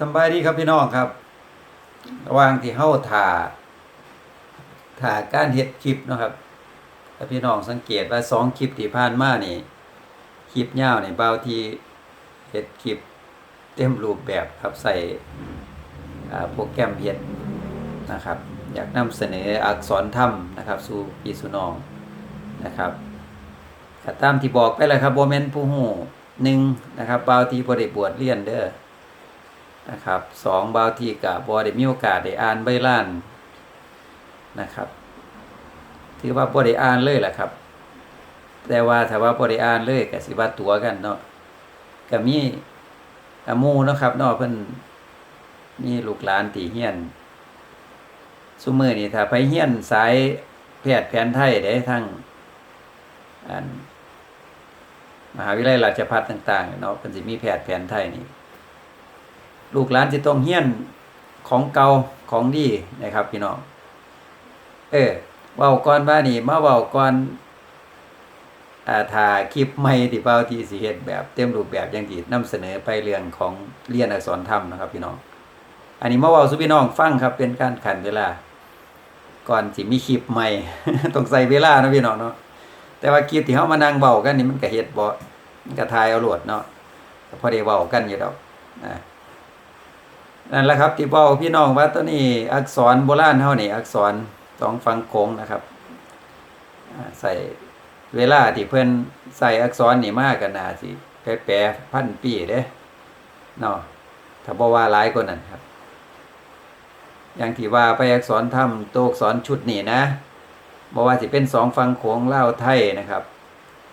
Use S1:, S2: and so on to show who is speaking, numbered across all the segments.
S1: สบายดีครับพี่น้องครับ ระหว่างที่เฮาถ่าถ่าการเฮ็ดคลิปนะครับถ้าพี่น้องสังเกตว่าสองคลิปที่ผ่านมานี่คลิปยาวนี่บาที่เฮ็ดคลิปเต็มรูปแบบครับใส่โปรแกรมเฮ็ดนะครับ อยากนำเสนออักษรธรรมนะครับ สู่พี่สู่น้องนะครับตามที่บอกไปแล้วครับบ่แม่นผู้ฮู้หนึ่งนะครับบาที่บ่ได้บวชเรียนเด้อ นะครับสองบางทีกับบอได้มีโอกาสได้อ่านใบล้านนะครับถือว่าบอได้อ่านเลยแหละครับ แต่ว่าถ้าว่าบอได้อ่านเลยก็สิว่าตัวกันเนาะก็มีอามูเนาะครับเนาะเพิ่นมีลูกหลานตีเฮียนซุมือนี่ถ้าไปเฮียนสายแพทย์แผนไทยได้ทั้งอันมหาวิทยาลัยราชภัฏต่าง ๆ เนาะเพิ่นสิมีแพทย์แผนไทยนี่ ลูกหลานจะต้องเฮี้ยนของเก่าของดีนะครับ พี่น้องเออเว้าก่อนว่านี่มาเว้าก่อนอ่าถ่าคลิปใหม่ที่เป้าที่สิเฮ็ดแบบเต็มรูปแบบอย่างที่นำเสนอไปเรื่องของเรียนอักษรธรรมนะครับ พี่น้อง อันนี้มาเว้าสู่พี่น้องฟังครับเป็นการขันเวลา ก่อนสิมีคลิปใหม่ต้องใส่เวลานะพี่น้องเนาะแต่ว่าคลิปที่เฮามานั่งเว้ากันนี่มันก็เฮ็ดบ่มันก็ถ่ายเอาโลดเนาะพอได้เว้ากันอยู่ดอกนะ นั่นแหละครับที่บอกพี่น้องว่าตัวนี้อักษรโบราณเฮานี่อักษรสองฝั่งโค้งนะครับใส่เวลาที่เพิ่อนใส่อักษรนี่มากกันนาสิแปรๆพันปีเด้เนาะถ้าบ่ว่าหลายกว่านั้นครับ อย่างที่ว่าไปอักษรธรรมตัวอักษรชุดนี้นะบ่ว่าสิเป็นสองฝั่งโขงเล่าไทยนะครับ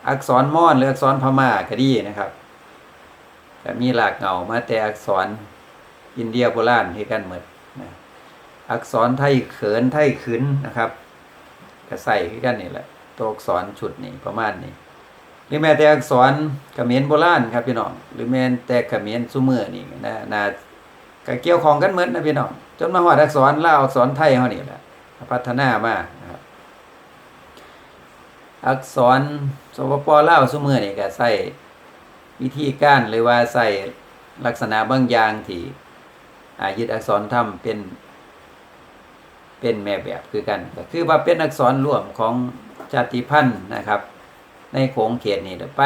S1: อักษรมอญหรืออักษรพม่าก็ดีนะครับก็มีหลากเหงามาแต่อักษร อินเดียโบราณที่กันเหมดนะอักษรไทยเขินไทยขืนนะครับก็ใส่ที่กันนี่แหละตัวอักษรชุดนี้ประมาณนี้หรือแม้แต่อักษรเขมรโบราณครับพี่น้องหรือแม้แต่เขมรซุมือนี่นะนาก็เกี่ยวของกันเหมือนนะพี่น้องจนมาฮอดอักษรล่าอักษรไทยเฮานี่แหละพัฒนามานะครับอักษรสปปล่าวซุมือนี่ก็ใส่วิธีการหรือว่าใส่ลักษณะบางอย่างที่ ยึดอักษรธรรมเป็น เป็นแม่แบบคือกันก็คือว่าเป็นอักษรร่วมของชาติพันธุ์นะครับ ในโขงเขตนี้เดี๋ยวไป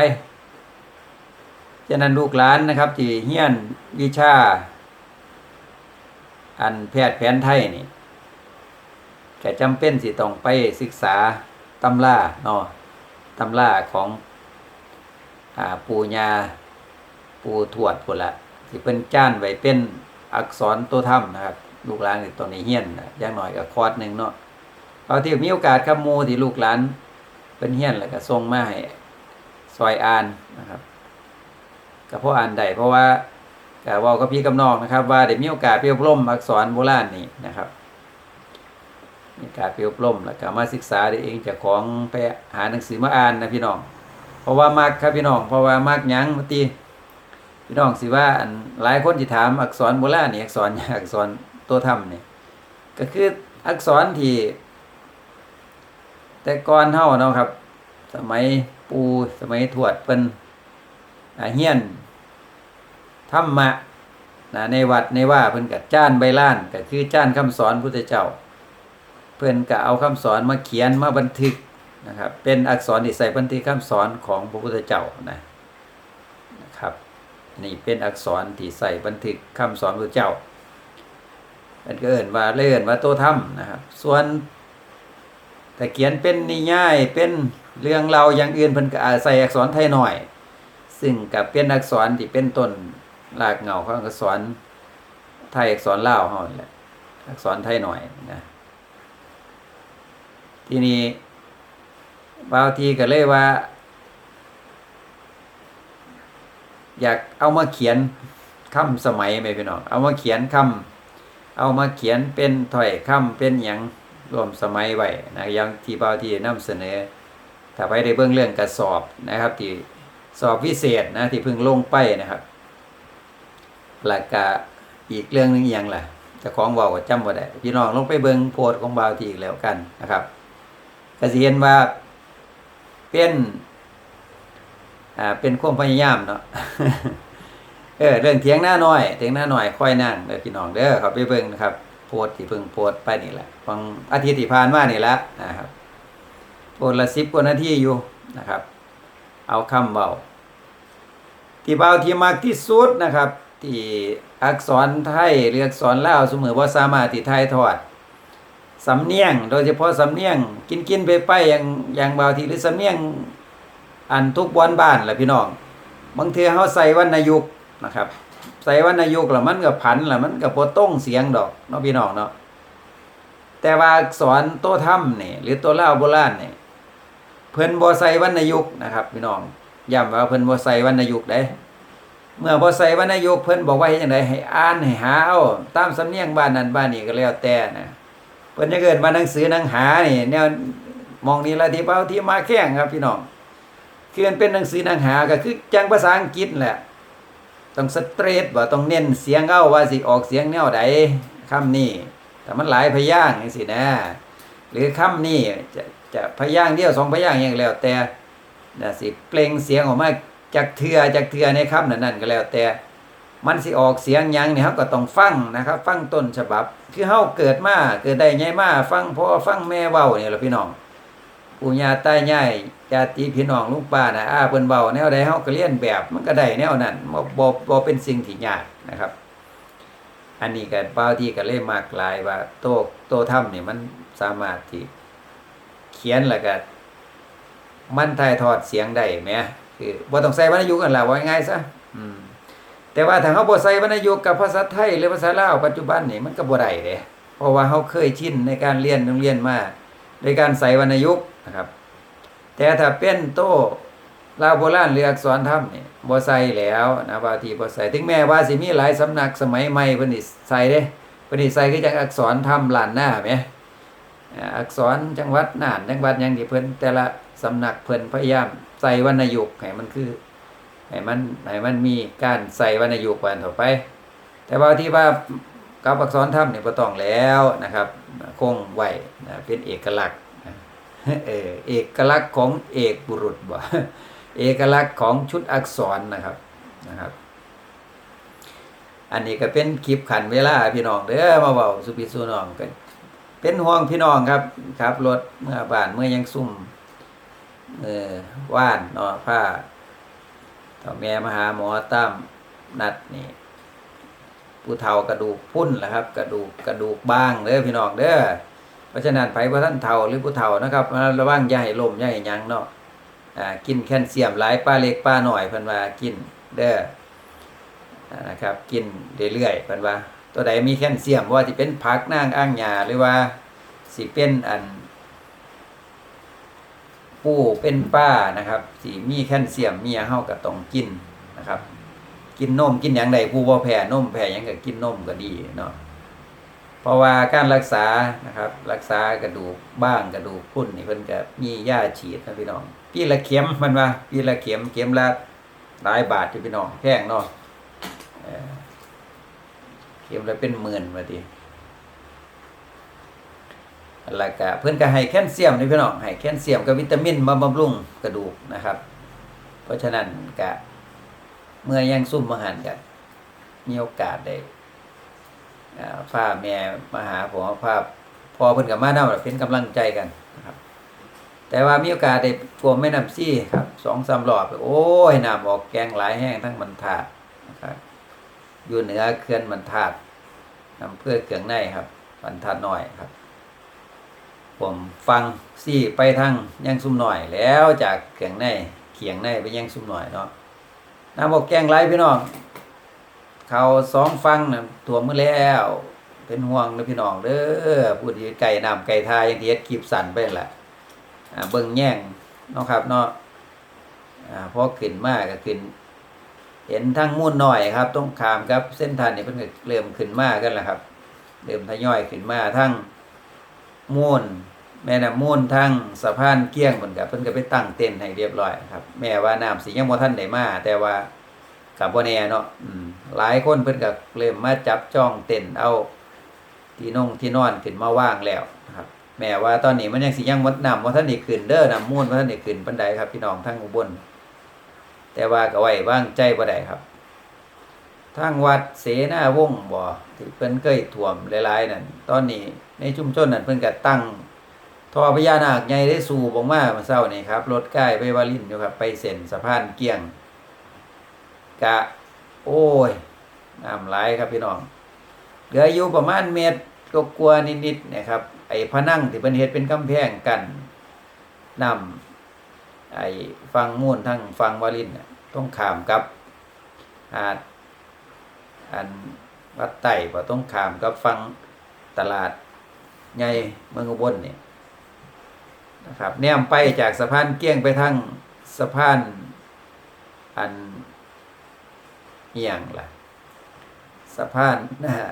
S1: ฉะนั้นลูกหลานนะครับ ที่เฮียนวิชา อันแพทย์แผนไทยนี่ก็จำเป็นสิต้องไปศึกษาตำราเนาะตำราของอปูญาปูทวดพุ่นละที่เป็นจ้านไว้เป็น อักษรตัวถ้ำนะครับ ลูกหลานนี่ตัวนี้เฮียนอย่างหน้อยก็คอร์สหนึ่งเนาะเอาที่มีโอกาสครับมูที่ลูกหลานเป็นเฮียนแล้วก็ส่งมาให้ซอยอ่านนะครับก็เพราะอ่านได้เพราะว่าก็ว่ากับพี่กับน้องนะครับ ว่าได้มีโอกาสไปอบรมอักษรโบราณนี่นะครับมีโอกาสไปอบรมแล้วก็มาศึกษาได้เองจากของไปหาหนังสือมาอ่านนะพี่น้อง เพราะว่ามักครับพี่น้อง เพราะว่ามักยังมาตี พี่น้องสิว่าอันหลายคนที่ถามอักษรโบราณนี่อักษรหยังอักษรตัวธรรมนี่ก็คืออักษรที่ แต่ก่อนเฮาเนาะครับ สมัยปูสมัยทวดเพิ่นอาเฮียนธรรมะนะในวัดในว่าเพิ่นก็จ้านใบล้านก็คือจ้านคำสอนพุทธเจ้า เพิ่นก็เอาคำสอนมาเขียนมาบันทึกนะครับ เป็นอักษรที่ใส่บันทึกคำสอนของพระพุทธเจ้านะ นี่เป็นอักษรที่ใส่บันทึกคำสอนพระเจ้ามันก็เอ่นว่าเลื่อนว่าโตธรรมนะครับ ส่วนแต่เขียนเป็นนิยายเป็นเรื่องเราอย่างอื่นเพิ่นก็อาใส่อักษรไทยหน่อย ซึ่งกับเป็นอักษรที่เป็นต้นรากเหงาของอักษรไทยอักษรลาวเฮานี่แหละอักษรไทยหน่อยนะทีนี้บางทีก็เลยว่า อยากเอามาเขียนคำสมัยไหมพี่น้องเอามาเขียนคำเอามาเขียนเป็นถ้อยคำเป็นอย่างรวมสมัยไว้นะอย่างที่เบาที่นำเสนอ ถ้าไปได้เบื้องเรื่องกระสอบนะครับ ที่สอบวิเศษนะที่เพิ่งลงไปนะครับแล้วก็อีกเรื่องหนึงอย่างล่ะจะของเบาก็จำบ่ได้พี่น้องลงไปเบิ่งโพสต์ของเบาที่อีกแล้วกันนะครับก็สิเห็นว่าเป็น อ่าเป็นความพยายามเนาะเออเรื่องเถียงหน้าน้อยเถียงหน้าน้อยค่อยนั่งเด้อพี่น้องเด้อเขาไปเบิ่งนะครับโพสต์ที่เพิ่งโพสไปนี่แหละฟังอาทิตย์ที่ผ่านมานี่ละนะครับโพสละ10กว่านาทีอยู่นะครับ เอาคำเบาที่เบาที่มากที่สุดนะครับ ที่อักษรไทยหรืออักษรลาวเสมอว่าสามารถที่ไทยทอดสำเนียง โดยเฉพาะสำเนียง กินกินไปไปอย่างอย่างเบาทีหรือสำเนียง อันทุกบอนบ้านแหละพี่น้องบางเทื่อเฮาใส่วรรณยุกนะครับ ใส่วรรณยุกแล้วมันก็ผันแล้วมันก็บ่ต้องเสียงดอกเนาะพี่น้องเนาะแต่ว่าอักษรโตธรรมนี่หรือตัวลาโบราณนี่เพิ่นบ่ใส่วรรณยุกนะครับ พี่น้องย้ำว่าเพิ่นบ่ใส่วรรณยุกต์เด้เมื่อบ่ใส่วรรณยุกเพิ่นบอกว่าเฮ็ดจังไดให้อ่านให้หาเอาตามสำเนียงบ้านนั้นบ้านนี้ก็แล้วแต่นะเพิ่นจะเกิดมาหนังสือหนังหานี่แนวมองนี่ละที่เป้าที่มาแข้งครับพี่น้อง คือมันเป็นหนังสือหนังหาก็คือจังภาษาอังกฤษแหละ ต้องสเตรทบ่ต้องเน้นเสียงเอาว่าสิออกเสียงแนวใดคำนี้แต่มันหลายพยางค์จังซี่นะ หรือคำนี้จะจะพยางค์เดียวสองพยางค์หยังก็แล้วแต่นะสิเปล่งเสียงออกมาจากเทือจากเทือในคำนั้นนั่นก็แล้วแต่ มันสิออกเสียงยังเนี่ยเฮาก็ต้องฟังนะครับ ฟังต้นฉบับ คือเฮาเกิดมาเกิดได้ใหญ่มาฟังพ่อฟังแม่เว้านี่ยล่ะพี่น้องปู่ย่าตายาย ญาติพี่น้องลุงป้านะอาเพิ่นเว้าแนวใดเฮาก็เรียนแบบมันก็ได้แนวนั้นบ่บ่บ่เป็นสิ่งที่ยากนะครับ อันนี้ก็บาที่ก็เลยมากหลายว่า โตโตถ้ำนี่มันสามารถที่เขียนแล้วก็มันถ่ายทอดเสียงได้แหมคือบ่ต้องใส่วรรณยุกต์กันล่ะว่าง่ายซะอืมแต่ว่าถ้าเฮาบ่ใส่วรรณยุกต์กับภาษาไทยหรือภาษาลาวปัจจุบันนี่มันก็บ่ได้เด้เพราะว่าเฮาเคยชินในการเรียนโรงเรียนมาในการใส่วรรณยุกต์นะครับ แต่ถ้าเป็นโตลาวโบราณหรืออักษรธรรมนี่บ่ใส่แล้วนะบางทีบ่ใส่ถึงแม้ว่าสิมีหลายสำนักสมัยใหม่เพิ่นสิใส่เด้เพิ่นสิใส่คือจังอักษรธรรมล้านหน้าแหมอักษรจังหวัดน่านจังหวัดหยังที่เพิ่นแต่ละสำนักเพิ่นพยายามใส่วรรณยุกต์ให้มันคือให้มันให้มันมีการใส่วรรณยุกต์วันต่อไป แต่ว่าที่ว่ากับอักษรธรรมเนี่ยบ่ต้องแล้วนะครับ คงไว้นะเป็นเอกลักษณ์ เอกลักษณ์ของเอกบุรุษบ่เอกลักษณ์ของชุดอักษรนะครับนะครับ อันนี้ก็เป็นคลิปขันเวลาพี่น้องเด้อมาเว้าสุพิสุน้องกันเป็นห่วงพี่น้องครับครับรถเมื่อบ้านเมื่อยังซุ่มเออว่านนาะผ้าถ้าแม่มหาหมอตามนัดนี่ผู้เฒ่ากระดูกพุ่นแหละครับ กระดูกกระดูกบ้างเด้อพี่น้องเด้อ เพราะฉะนั้นไผว่าท่านเฒ่าหรือผู้เฒ่านะครับระวังอย่าให้ลมอย่าให้ยังเนาะอ่ากินแคลเซียมหลายป้าเล็กป้าหน่อยเพิ่นว่ากินเด้อนะครับกินเรื่อยๆเพิ่นว่า ตัวใดมีแคลเซียมว่าสิเป็นผักนางอ้างหญ้าหรือว่าสิเป็นอันปูเป็นป้านะครับสีมีแคลเซียมมียเฮาก็ต้องกินนะครับ กินนมกินหยังใดผู้บ่แพ้นมแพ้หยังก็กินนมก็ดีเนาะ เพราะว่าการรักษานะครับ รักษากระดูกบ้างกระดูกพรุนนี่เพิ่นก็มียาฉีดนะพี่น้องปีละเข็มมันว่าปีละเข็มเข็มละหลายบาทอยู่พี่น้องแพงเนาะเออเข็มละเป็นหมื่นว่าติแล้วก็เพิ่นก็ให้แคลเซียมนี่พี่น้องให้แคลเซียมกับวิตามินมาบำรุงกระดูกนะครับ เพราะฉะนั้นก็เมื่อยังซุ่มมาหันกันมีโอกาสได้ อ่าพแม่มาหาผมพาพอเพิ่นก็มานำเป็นกำลังใจกันนะครับ แต่ว่ามีโอกาสได้พวมแม่น้ำซี่ครับ2-3รอบโอ้ยน้ำออกแกงหลายแห้งทั้งมันทาดนะครับอยู่เหนือเขื่อนมันทาดอำเภอเกืองในครับมันทาดหน้อยครับ ผมฟังซี่ไปทางยังซุ่มหน่อยแล้วจากเขียงในเขียงในไปยังซุ่มหน่อยเนาะน้ำบอกแกงไรพี่น้อง เขาสองฟังนะถั่วมือแล้ว เป็นห่วงนะพี่น้องเด้อพูดที่ไก่น้ำไก่ทายอย่างที่เฮ็ดคลิปสั่นไปนั่นแหละเบิ่งแย่งเนาะครับเนาะอ่าพอขึ้นมากก็ขึ้น เห็นทั้งมุ่นหน่อยครับ ต้องขามครับเส้นทางนี่เพิ่นเริ่มขึ้นมากกันแหล้วครับ เริ่มทยอยขึ้นมาทั้งมูลแม่น้ำมูลทั้งสะพานเกี้ยงเพิ่นก็เพิ่นก็ไปตั้งเต็นท์ให้เรียบร้อยครับ แม้ว่าน้ำสิยังบ่ทันได้มาแต่ว่า ก็บ่แน่เนาะอืมหลายคนเพิ่นก็เริ่มมาจับจ้องเต็นเอา ที่นงที่นอนขึ้นมาว่างแล้วนะครับ แม้ว่าตอนนี้มันยังสิยังบ่น้ำบ่ทันได้ขึ้นเด้อนำมูลบ่ทันได้ขึ้นปานใดครับพี่น้องทั้งอุบลแต่ว่าก็ไว้วางใจบ่ได้ครับทางวัดเสนาวงบ่ที่เพิ่นเคยท่วมหลายๆนั่นตอนนี้ในชุมชนนั่นเพิ่นก็ตั้งท่อพญานาคใหญ่ได้สูบออกมาเมื่อเช้านี่ครับรถใกล้ไปวาลินอยู่ครับ ไปเส้นสะพานเกียง กะ โอ้ยน้ำไหลครับพี่น้องเหลืออยู่ประมาณเมตรก็กลัวนิดๆนะครับ ไอ้พนังที่เป็นเฮ็ดเป็นกำแพงกันนำไอ้ฟังมูนทั้งฟังวาลินต้องขามกับหาดอันวัดไต่บ่ต้องขามกับฟังตลาดใหญ่เมืองอุบลเนี่ยนะครับแนมไปจากสะพานเกี้ยงไปทางสะพานอัน อียงล่ะสะพานนะฮะ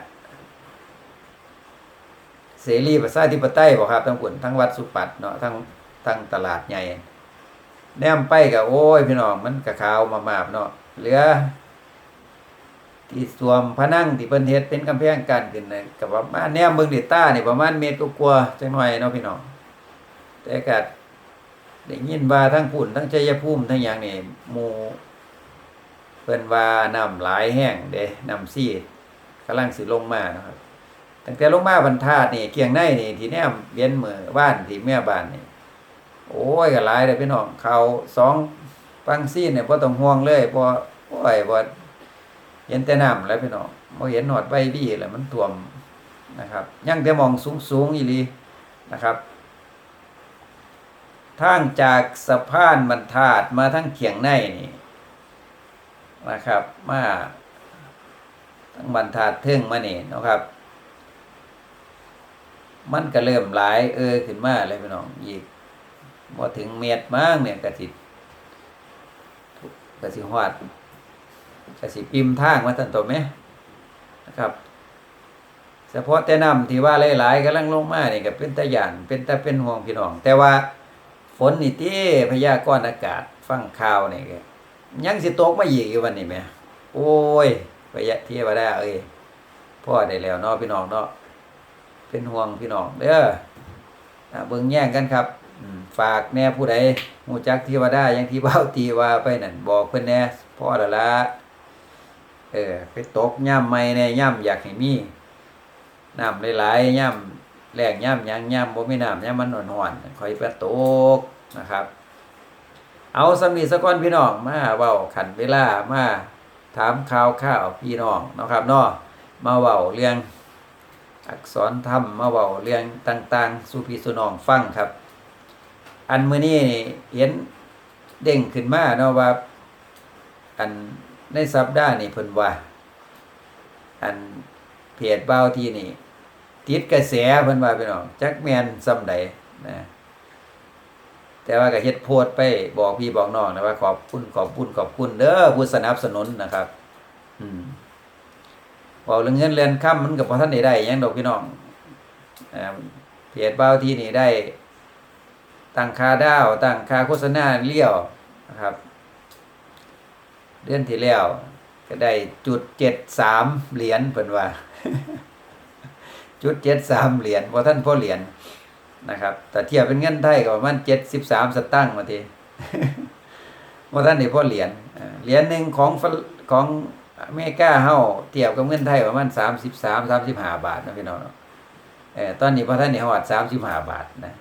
S1: เสรีประชาธิปไตยบอกครับทั้งปุ่นทั้งวัดสุปัตเนาะทั้งทั้งตลาดใหญ่แนมไปกับโอ้ยพี่น้องมันกะขาวมามาบเนาะเหลือที่สวมพนังที่เพิ่นเฮ็ดเป็นกำแพงกันขึ้นน่ะกับว่ามาแนมเบิ่งดิต้านี่ประมาณเมตรกว่าจังหน่อยเนาะพี่น้องแต่ก็ได้ยินว่าทั้งปุ่นทั้งชัยภูมิทั้งหยังนี่หมู่ เพิ่นว่าน้ำหลายแห้งเด้น้ำซีดกำลังสิลงมานะครับตั้งแต่ลงมาบรรทัดนี่เกียงในนี่ที่แนมเวียนมือบ้านที่แม่บ้านนี่โอ้ยก็หลายเด้อพี่น้องเขาสองฟังซีนเนี่ยบ่ต้องห่วงเลยบ่โอ้ยบ่เห็นแต่น้ำแล้วพี่น้องบ่เห็นหนอดใบบี้แล้วมันท่วมนะครับยังแต่มองสูงๆอีลีนะครับทางจากสะพานบรรทัดมาทั้งเขียงในนี่ นะครับมาทั้งบรรทัดเทิงมานี่นะครับ มันก็เริ่มหลายเออขึ้นมาเลยพี่น้องอีกพอถึงเมตรมั้งเนี่ยกระสิกระสิหอดกระสิปิมทางมาตันตัวไหมนะครับเฉพาะแต่น้ำที่ว่าหลายๆกำลังลงมาเนี่ยก็เป็นตะยานเป็นตะเป็นห่วงพี่น้อง แต่ว่าฝนนี่ที่พยากรณ์อากาศฟังข่าวนี่ก็ ยังสิตกมาอีกอยู่วันนี้แม่โอ้ยไปยะเที่ยวได้เอ้ยพ่อได้แล้วเนาะพี่น้องเนาะเป็นห่วงพี่น้องเด้อเบิ่งแย่งกันครับฝากแน่ผู้ใดฮู้จักเทวดาอย่างที่เว้าตีว่าไปนั่นบอกเพิ่นแน่พ่อละละเออไปตกย่ำใหม่แน่ย่ำอยากให้มีน้ำหลายๆย่ำแรงย่ำยังย่ำบ่มีน้ำย่ำมันหอนๆค่อยไปตกนะครับ เอาสำนีสะก้อนพี่น้องมาเว้าขันเวลามาถามข่าวข่าวพี่น้องนะครับเนาะมาเว้าเรื่องอักษรธรรมมาเว้าเรื่องต่าง ๆสูพี่สู่น้องฟังครับ อันมื้อนี้เห็นเด้งขึ้นมาเนาะว่า อันในสัปดาห์นี้เพิ่นว่า อันเพจเบ้าที่นี่ติดกระแสเพิ่นว่าพี่น้องจักแมนซำใดนะ แต่ว่าก็เฮ็ดโพสไปบอกพี่บอกน้องนะว่าขอบคุณขอบคุณขอบคุณเด้อผู้สนับสนุนนะครับ อืมบอกเรื่องเงินเรือนค่ำมันก็บ่ทันได้ได้ยังดอกพี่น้องอ่าเพจเบาที่นี่ได้ตั้งค่าดาวตั้งค่าโฆษณาเลี้ยวนะครับ เดือนที่แล้วก็ได้จุดเจ็ดสามเหรียญเพิ่นว่า จุดเจ็ดสามเหรียญบ่ท่านพ่อเหรียญ นะครับแต่เทียบเป็นเงินไทยก็ประมาณเจ็ดสิบสามสตางค์มาทีว่าท่านนี่พ่อเหรียญเหรียญหนึ่งของของอเมริกาเฮาเทียบกับเงินไทยประมาณสามสิบสามสามสิบห้าบาทนะพี่น้องเออตอนนี้พอท่านนี่ฮอดสามสิบห้าบาทนะ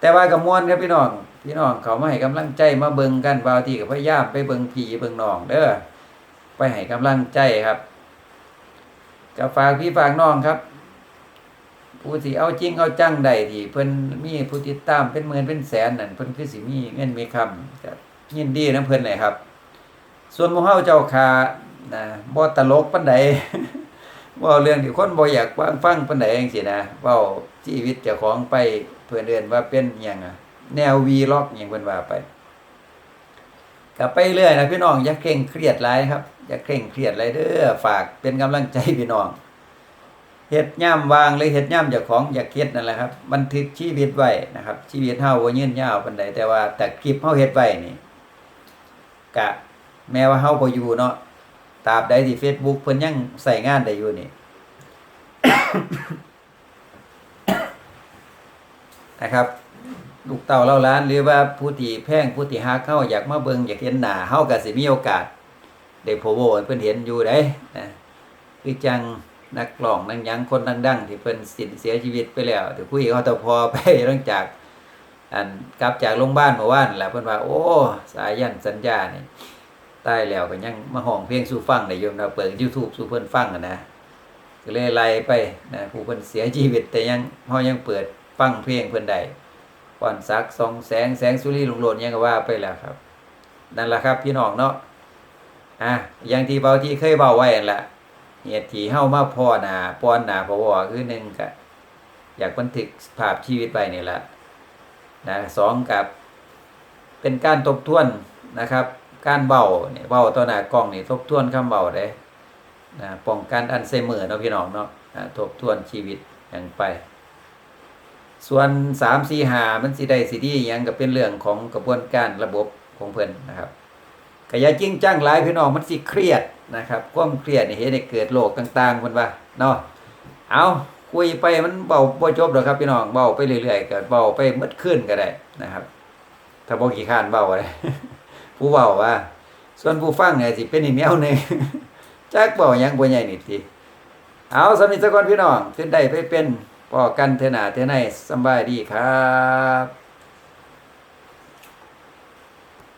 S1: แต่ว่ากับมวลครับพี่น้องพี่น้องเขามาให้กำลังใจมาเบิงกันบางทีก็พยายามไปเบิงพี่เบิงน้องเด้อไปให้กำลังใจครับก็ฝากพี่ฝากน้องครับ ผู้ที่เอาจริงเอาจังใดที่เพิ่นมีผู้ติดตามเป็นหมื่นเป็นแสนนั่นเพิ่นคือสิมีเงินมีคำก็ยินดีนํเพิ่นเลยครับ ส่วนหมู่เฮาเจ้าคานะบ่ตลกปานใดว้าเรื่องที่คนบ่อยากฟังฟังปานใดจังซี่นะเว้าชีวิตเจ้าของไปเพิ่นเอิ้นว่าเป็นหยังอะแนววีล็อกหยังเพิ่นว่าไปก็ไปเรื่อยนะพี่น้องอย่าเคร่งเครียดหลายครับอย่าเคร่งเครียดหลายเด้อฝากเป็นกำลังใจพี่น้อง เฮ็ดย่ำวางหรือเฮ็ดย่ำจ้าของอยากเฮ็ดนั่นแหละครับ บันทึกชีวิตไว้นะครับ ชีวิตเฮาบ่ยืนยาวปานใดแต่ว่าแต่คลิปเฮาเฮ็ดไว้นี่กะแม้ว่าเฮาบ่อยู่เนาะตราบใดที่ Facebook เพิ่นยังใส่งานได้อยู่นี่นะครับ ลูกเต่าเล่าล้านหรือว่าผู้ที่แพ่งผู้ที่ฮักเฮาอยากมาเบิงอยากเห็นหน้าเฮาก็สิมีโอกาสได้โพโว้เพิ่นเห็นอยู่เด้นะคือจัง นักร้องนักยังคนดังๆที่เพิ่นสิ้นเสียชีวิตไปแล้วที่คุยกับอตพอไปหลังจาก อันกลับจากโรงพยาบาลเมื่อวานแหละเพิ่นว่า โอ้สายยันสัญญานี่ตายแล้วก็ยังมาห้องเพลงสู่ฟังได้ยู่นะเปิด YouTube สู่เพิ่นฟังนะก็เลยไล่ไปนะผู้เพิ่นเสียชีวิตแต่ยังเฮายังเปิดฟังเพลงเพิ่นได้ก่อนซักสองแสงแสงสุรีลุงโลดยังก็ว่าไปแล้วครับ นั่นแหละครับพี่น้องเนาะอะอย่างที่เบาที่เคยเบาไว้แหละ เหตุที่เฮามาพ่อหนาป้อนหนาพอวอคือหนึ่งก็อยากบันทึกภาพชีวิตไว้นี่แหละนะสองกับ เป็นการทบทวนนะครับ การเบาเนี่ยเบาต่อหน้ากล้องนี่ทบทวนคำเบาได้นะป้องกันอัลไซเมอร์เนาะพี่น้องเนาะทบทวนชีวิตอย่างไป ส่วนสามสี่หามันสิได้สิดีหยังก็เป็นเรื่องของกระบวนการระบบของเพิ่นนะครับ ก็อย่าจริงจังหลายพี่น้องมันสิเครียดนะครับความเครียดนี่เฮ็ดให้เกิดโรคต่างๆเพิ่นว่าเนาะเอาคุยไปมันเบาบ่จบหรอกครับพี่น้องเบาไปเรื่อยๆก็เบาไปหมดขึ้นก็ได้นะครับ ถ้าบ่ขี้ข้านเบาเลยผู้เบาว่า ส่วนผู้ฟังเนี่ยสิเป็นอีกแนวหนึ่งจักเบายังบ่ใหญ่นี่ติเอาสำนึกซะก่อนพี่น้องขึ้นได้ไปเป็นพอกันเทนาเทอในสบายดีครับ